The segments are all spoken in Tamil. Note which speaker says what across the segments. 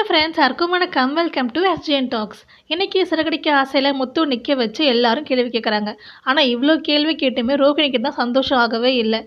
Speaker 1: ஹலோ ஃப்ரெண்ட்ஸ் அர்க்கும் வணக்கம் வெல்கம் டு எஸ்ஜிஎன் டாக்ஸ் இன்றைக்கி சிறகடிக்க ஆசையில் முத்து நிற்க வச்சு எல்லாரும் கேள்வி கேட்குறாங்க ஆனால் இவ்வளோ கேள்வி கேட்டுமே ரோகிணிக்கு தான் சந்தோஷம் ஆகவே இல்லை.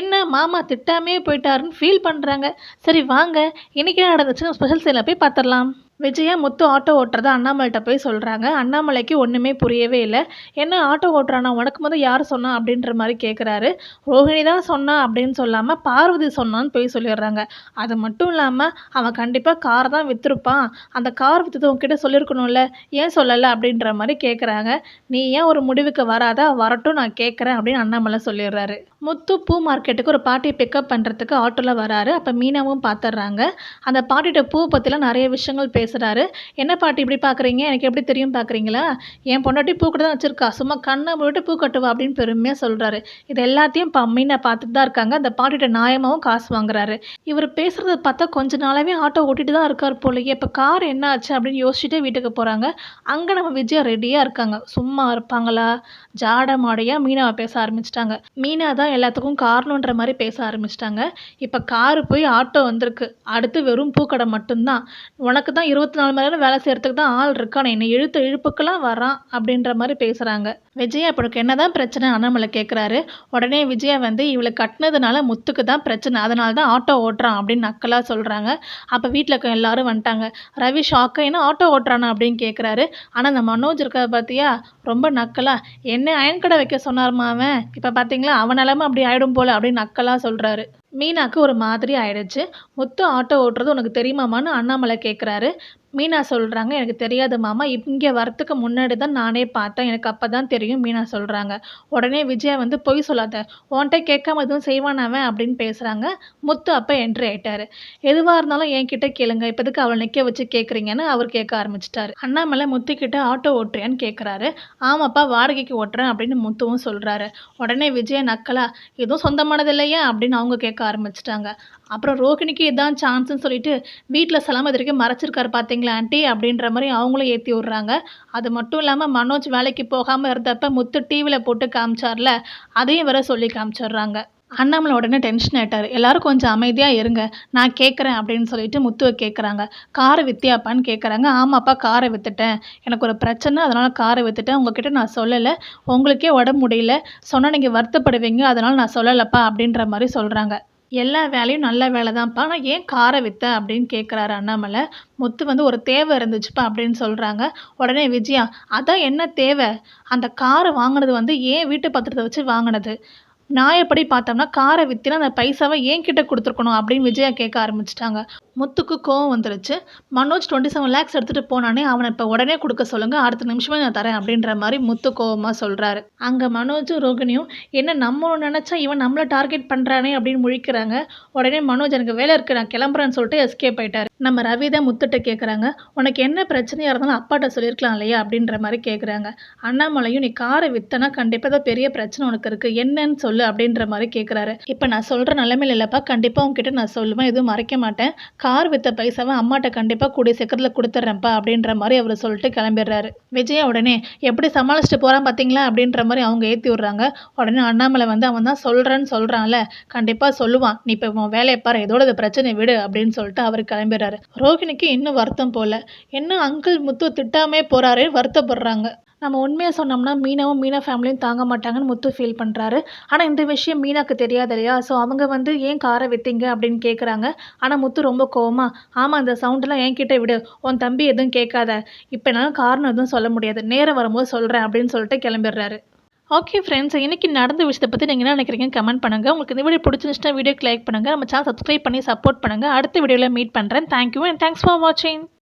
Speaker 1: என்ன மாமா திட்டாமே போயிட்டாருன்னு ஃபீல் பண்ணுறாங்க சரி வாங்க. இன்றைக்கி என்ன நடந்துச்சுன்னு ஸ்பெஷல் சீனில் போய் பார்த்துடலாம். விஜயா முத்து ஆட்டோ ஓட்டுறதை அண்ணாமலைகிட்ட போய் சொல்கிறாங்க அண்ணாமலைக்கு ஒன்றுமே புரியவே இல்லை. என்ன ஆட்டோ ஓட்டுறானா? உனக்கு முதல் யார் சொன்னா? அப்படின்ற மாதிரி கேட்குறாரு ரோஹிணி தான் சொன்னா அப்படின்னு சொல்லாமல் பார்வதி சொன்னான்னு போய் சொல்லிடுறாங்க. அது மட்டும் இல்லாமல் அவன் கண்டிப்பாக கார் தான் விற்றுருப்பான் அந்த கார் விற்றது உங்ககிட்ட சொல்லியிருக்கணும்ல ஏன் சொல்லலை? அப்படின்ற மாதிரி கேட்குறாங்க நீ ஏன் ஒரு முடிவுக்கு வராத? வரட்டும் நான் கேட்குறேன் அப்படின்னு அண்ணாமலை சொல்லிடுறாரு. முத்து பூ மார்க்கெட்டுக்கு ஒரு பாட்டியை பிக்கப் பண்ணுறதுக்கு ஆட்டோவில் வராரு. அப்போ மீனாவும் பார்த்துட்றாங்க அந்த பாட்டிகிட்ட பூ பற்றிலாம் நிறைய விஷயங்கள் பேசுகிறாரு என்ன பாட்டி இப்படி பார்க்குறீங்க எனக்கு எப்படி தெரியும் பார்க்குறீங்களா என் பொண்டாட்டி பூ தான் வச்சுருக்கா. சும்மா கண்ணை மூடிட்டு பூ கட்டுவா அப்படின்னு பெருமையாக சொல்கிறாரு இது எல்லாத்தையும் இப்போ பார்த்துட்டு தான் இருக்காங்க. அந்த பாட்டிகிட்ட நியாயமாகவும் காசு வாங்குறாரு. இவர் பேசுகிறத பார்த்தா கொஞ்ச நாளாகவே ஆட்டோ ஓட்டிட்டு தான் இருக்கார் போலயே. இப்போ கார் என்ன ஆச்சு அப்படின்னு யோசிச்சுட்டு வீட்டுக்கு போகிறாங்க அங்கே நம்ம விஜயா ரெடியாக இருக்காங்க. சும்மா இருப்பாங்களா? ஜாட மாடையாக மீனாவை பேச ஆரம்பிச்சிட்டாங்க. மீனா தான் எல்லாத்துக்கும் காரணன்ற மாதிரி பேச ஆரம்பிச்சிட்டாங்க. இப்போ காரு போய் ஆட்டோ வந்திருக்கு. அடுத்து வெறும் பூக்கடை மட்டும்தான். உனக்கு தான் இருபத்தி நாலு மணி நேரம் வேலை செய்கிறதுக்கு தான் ஆள் இருக்கான் என்னை இழுத்து இழுப்புக்கெல்லாம் வரான் அப்படின்ற மாதிரி பேசுகிறாங்க விஜயா இப்போ என்ன தான் பிரச்சனை? அண்ணாமலை கேட்குறாரு உடனே விஜயா வந்து இவளை கட்டினதுனால முத்துக்கு தான் பிரச்சனை. அதனால தான் ஆட்டோ ஓட்டுறான் அப்படின்னு நக்கலாக சொல்கிறாங்க அப்போ வீட்டில் இருக்க எல்லாரும் வந்துட்டாங்க. ரவி ஷாக்கா என்ன ஆட்டோ ஓட்டுறானா? அப்படின்னு கேட்குறாரு ஆனால் அந்த மனோஜ் இருக்கிறத பார்த்தியா ரொம்ப நக்கலாக என்ன அயன் கடை வைக்க சொன்னார்மா அவன்? இப்போ பார்த்தீங்களா அவன் நிலமை அப்படி ஆகிடும் போல் அப்படின்னு நக்கலாக சொல்கிறாரு மீனாக்கு ஒரு மாதிரி ஆயிடுச்சு. முத்து ஆட்டோ ஓட்டுறது உனக்கு தெரியுமாமான்னு அண்ணாமலை கேட்குறாரு மீனா சொல்கிறாங்க எனக்கு தெரியாது மாமா. இங்கே வரத்துக்கு முன்னாடி தான் நானே பார்த்தேன். எனக்கு அப்போ தான் தெரியும் மீனா சொல்கிறாங்க உடனே விஜயா வந்து பொய் சொல்லாத. உன்கிட்ட கேட்காம எதுவும் செய்வான் அவன் அப்படின்னு பேசுகிறாங்க முத்து அப்போ என்ட்ரி ஆயிட்டாரு. எதுவாக இருந்தாலும் என்கிட்ட கேளுங்க. இப்போதுக்கு அவளை நிற்க வச்சு கேட்குறீங்கன்னு அவர் கேட்க ஆரம்பிச்சிட்டாரு. அண்ணாமலை முத்துக்கிட்ட ஆட்டோ ஓட்டுறியான்னு கேட்குறாரு ஆமாப்பா வாடகைக்கு ஓட்டுறேன் அப்படின்னு முத்துவும் சொல்கிறாரு உடனே விஜயா நக்கலா எதுவும் சொந்தமானது இல்லையா அப்படின்னு அவங்க கேட்க ஆரம்பிச்சிட்டாங்க. அப்புறம் ரோகிணிக்கு இதான் சான்ஸ்னு சொல்லிட்டு வீட்டில் சலாம இது வரைக்கும் மறைச்சிருக்காரு பார்த்தீங்களா ஆண்டி அப்படின்ற மாதிரி அவங்களும் ஏற்றி விட்றாங்க. அது மட்டும் இல்லாமல் மனோஜ் வேலைக்கு போகாமல் இருந்தப்ப முத்து டிவியில் போட்டு காமிச்சார்ல அதையும் வேற சொல்லி காமிச்சிடுறாங்க. அண்ணாமலை உடனே டென்ஷன் ஆகிட்டார் எல்லாரும் கொஞ்சம் அமைதியாக இருங்க நான் கேட்குறேன் அப்படின்னு சொல்லிட்டு முத்துவை கேட்குறாங்க காரை வித்தியாப்பான்னு கேட்குறாங்க ஆமாப்பா காரை விற்றுட்டேன் எனக்கு ஒரு பிரச்சனை அதனால் காரை விற்றுட்டேன் உங்ககிட்ட நான் சொல்லலை. உங்களுக்கே உடம்பு முடியல. சொன்னால் நீங்கள் வருத்தப்படுவீங்க அதனால் நான் சொல்லலைப்பா அப்படின்ற மாதிரி சொல்கிறாங்க எல்லா வேலையும் நல்ல வேலை தான்ப்பா ஆனால் ஏன் காரை விற்ற அப்படின்னு கேட்குறாரு அண்ணாமலை. முத்து வந்து ஒரு தேவை இருந்துச்சுப்பா அப்படின்னு சொல்கிறாங்க உடனே விஜயா அதான் என்ன தேவை? அந்த காரை வாங்கினது வந்து ஏன் வீட்டு பத்திரத்தை வச்சு வாங்கினது? நான் எப்படி பார்த்தோம்னா காரை விற்றுனா அந்த பைசாவை ஏன் கிட்ட கொடுத்துருக்கணும்? அப்படின்னு விஜயா கேட்க ஆரம்பிச்சிட்டாங்க. முத்துக்கு கோவம் வந்துருச்சு. மனோஜ் டுவெண்ட்டி செவன் லேக்ஸ் எடுத்துகிட்டு போனானே அவனை இப்போ உடனே கொடுக்க சொல்லுங்கள் அடுத்த நிமிஷமே நான் தரேன் அப்படின்ற மாதிரி முத்து கோவமாக சொல்கிறாரு அங்கே மனோஜும் ரோகிணியும் என்ன நம்ம நினச்சா இவன் நம்மளை டார்கெட் பண்ணுறானே அப்படின்னு முழிக்கிறாங்க. உடனே மனோஜ் எனக்கு வேலை இருக்குது நான் கிளம்புறேன்னு சொல்லிட்டு எஸ்கேப் ஆயிட்டார். நம்ம ரவி தான் முத்துட்ட கேட்குறாங்க உனக்கு என்ன பிரச்சனையாக இருந்தாலும் அப்பாட்ட சொல்லியிருக்கலாம் இல்லையா? அப்படின்ற மாதிரி கேட்குறாங்க அண்ணாமலையும் நீ காரை வித்தனா கண்டிப்பாக தான் பெரிய பிரச்சனை உனக்கு இருக்குது என்னன்னு சொல்லு அப்படின்ற மாதிரி கேட்குறாரு இப்போ நான் சொல்கிற நிலைமையில் இல்லைப்பா. கண்டிப்பாக உங்ககிட்ட நான் சொல்லுவேன். எதுவும் மறைக்க மாட்டேன். கார் வித்த பைசாவை அம்மாட்ட கண்டிப்பாக கூடிய சீக்கிரத்தில் கொடுத்துட்றேன்ப்பா அப்படின்ற மாதிரி அவர் சொல்லிட்டு கிளம்பிடுறாரு. விஜயா உடனே எப்படி சமாளிச்சுட்டு போகிறான் பார்த்தீங்களா அப்படின்ற மாதிரி அவங்க ஏற்றி விட்றாங்க. உடனே அண்ணாமலை வந்து அவன் தான் சொல்கிறேன்னு சொல்கிறான்ல கண்டிப்பாக சொல்லுவான். நீ இப்போ உன் வேலையை பாரு இதோட இந்த பிரச்சனை விடு அப்படின்னு சொல்லிட்டு அவர் கிளம்பிடுறாரு. ரோகிணிக்கு இன்னும் வருத்தம் போல. என்ன அங்கிள் முத்து திட்டாமே போகிறாரே வருத்தப்படுறாங்க. நம்ம உண்மையாக சொன்னோம்னா மீனாவும் மீனா ஃபேமிலியும் தாங்க மாட்டாங்கன்னு முத்து ஃபீல் பண்ணுறாரு ஆனால் இந்த விஷயம் மீனாக்கு தெரியாது இல்லையா? ஸோ அவங்க வந்து ஏன் காரை விற்றீங்க அப்படின்னு கேட்குறாங்க ஆனால் முத்து ரொம்ப கோவமா ஆமாம் அந்த சவுண்டெல்லாம் என்கிட்ட விடு. உன் தம்பி எதுவும் கேட்காத. இப்போ என்னால் காரணம் எதுவும் சொல்ல முடியாது. நேரம் வரும்போது சொல்கிறேன் அப்படின்னு சொல்லிட்டு கிளம்பிடுறாரு. ஓகே ஃப்ரெண்ட்ஸ் இன்றைக்கி நடந்த விஷயத்தை பற்றி நீங்கள் என்ன நினைக்கிறீங்க கமெண்ட் பண்ணுங்கள் உங்களுக்கு இந்த வீடியோ பிடிச்சிருந்துச்சுன்னா வீடியோக்கு லைக் பண்ணுங்கள் நம்ம சேனல் சப்ஸ்கிரைப் பண்ணி சப்போர்ட் பண்ணுங்கள் அடுத்த வீடியோவில் மீட் பண்ணுறேன் தேங்க்யூ அண்ட் தேங்க்ஸ் ஃபார் வாட்சிங்